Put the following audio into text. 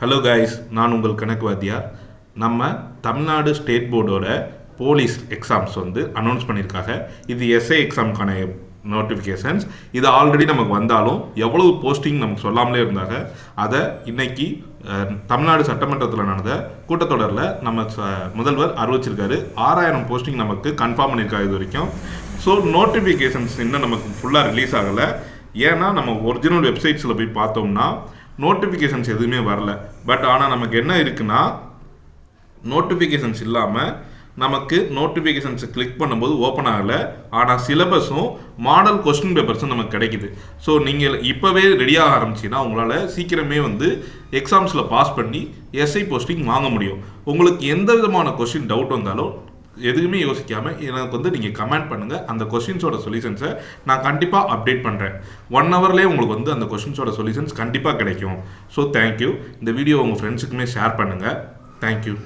Hello guys நான் உங்கள் கணக்கு வாத்தியா நம்ம தமிழ்நாடு ஸ்டேட் போர்டோட போலீஸ் எக்ஸாம்ஸ் வந்து அனௌன்ஸ் பண்ணியிருக்காங்க. இது எஸ்ஐ எக்ஸாமுக்கான நோட்டிஃபிகேஷன்ஸ் இது ஆல்ரெடி நமக்கு வந்தாலும் எவ்வளவு போஸ்டிங் நமக்கு சொல்லாமலே இருந்தாங்க. அதை இன்னைக்கு தமிழ்நாடு சட்டமன்றத்தில் நடந்த கூட்டத்தொடரில் நம்ம ச- முதல்வர் அறிவிச்சிருக்காரு. ஆறாயிரம் போஸ்டிங் நமக்கு கன்ஃபார்ம் பண்ணியிருக்காரு இது வரைக்கும். ஸோ நோட்டிஃபிகேஷன்ஸ் இன்னும் நமக்கு ஃபுல்லாக ரிலீஸ் ஆகலை. ஏன்னா நம்ம ஒரிஜினல் வெப்சைட்ஸில் போய் பார்த்தோம்னா நோட்டிஃபிகேஷன்ஸ் எதுவுமே வரல. பட் ஆனால் நமக்கு என்ன இருக்குன்னா நோட்டிஃபிகேஷன்ஸ் இல்லாமல் நமக்கு நோட்டிஃபிகேஷன்ஸை கிளிக் பண்ணும்போது ஓப்பன் ஆகலை. ஆனால் சிலபஸும் மாடல் கொஸ்டின் பேப்பர்ஸும் நமக்கு கிடைக்குது. ஸோ நீங்கள் இப்போவே ரெடியாக ஆரம்பிச்சிங்கன்னா உங்களால் சீக்கிரமே வந்து எக்ஸாம்ஸில் பாஸ் பண்ணி எஸ்ஐ போஸ்டிங் வாங்க முடியும். உங்களுக்கு எந்த விதமான கொஸ்டின் டவுட் வந்தாலும் எதுவுமே யோசிக்காமல் எனக்கு வந்து நீங்கள் கமெண்ட் பண்ணுங்கள் அந்த கொஸ்டின்ஸோட சொல்யூஷன்ஸை நான் கண்டிப்பாக அப்டேட் பண்ணுறேன் ஒன் ஹவர்லேயே உங்களுக்கு வந்து அந்த கொஸ்டின்ஸோட சொல்யூஷன்ஸ் கண்டிப்பாக கிடைக்கும். ஸோ தேங்க்யூ இந்த வீடியோ உங்கள் ஃப்ரெண்ட்ஸுக்குமே ஷேர் பண்ணுங்கள் தேங்க்யூ